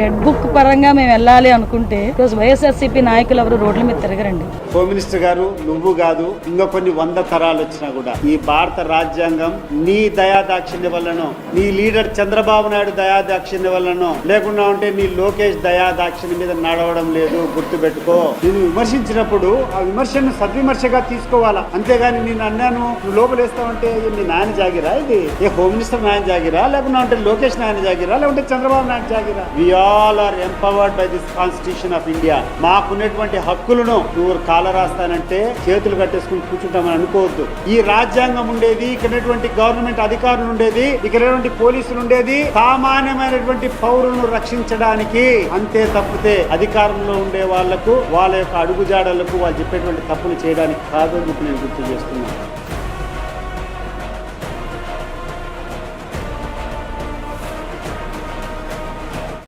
Red book పరంగా మేము వెళ్ళాలి అనుకుంటే ఈరోజు వైఎస్ఆర్సీపీ నాయకులు ఎవరు రోడ్ల మీద తిరగరండి. హోమ్ మినిస్టర్ గారు నువ్వు కాదు ఇంకా కొన్ని వంద తరాలు వచ్చినా కూడా ఈ భారత రాజ్యాంగం నీ దయా దాక్షిణ్య వల్లనో నీ లీడర్ చంద్రబాబు నాయుడు దయాదాక్షిణ్య వల్లనో లేకుండా ఉంటే నీ లోకేష్ దయాదాక్షిణ్య మీద నడవడం లేదు గుర్తుపెట్టుకో. నేను విమర్శించినప్పుడు ఆ విమర్శను సద్విమర్శగా తీసుకోవాలా? అంతేగాని నేను అన్నాను నువ్వు లోపలేస్తావంటే నీ నాయన జాగిరా ఇది? ఏ హోమ్ మినిస్టర్ నాయన జాగిరా? లేకుండా ఉంటే లోకేష్ నాయన జాగిరా? లేకుంటే Chandrababu Naidu జాగిరా? All are empowered by this constitution of India. మాకున్నటువంటి హక్కులను నువ్వు కాలరాస్తానంటే చేతులు కట్టేసుకుని కూర్చుంటామని అనుకోవద్దు. ఈ రాజ్యాంగం ఉండేది ఇక్కడటువంటి గవర్నమెంట్ అధికారులు ఉండేది ఇక్కడ పోలీసులు ఉండేది సామాన్యమైనటువంటి పౌరులను రక్షించడానికి అంతే తప్పితే అధికారంలో ఉండే వాళ్ళకు వాళ్ళ యొక్క అడుగుజాడలకు వాళ్ళు చెప్పేటువంటి తప్పులు చేయడానికి కాదు అని నేను గుర్తు చేస్తున్నాను.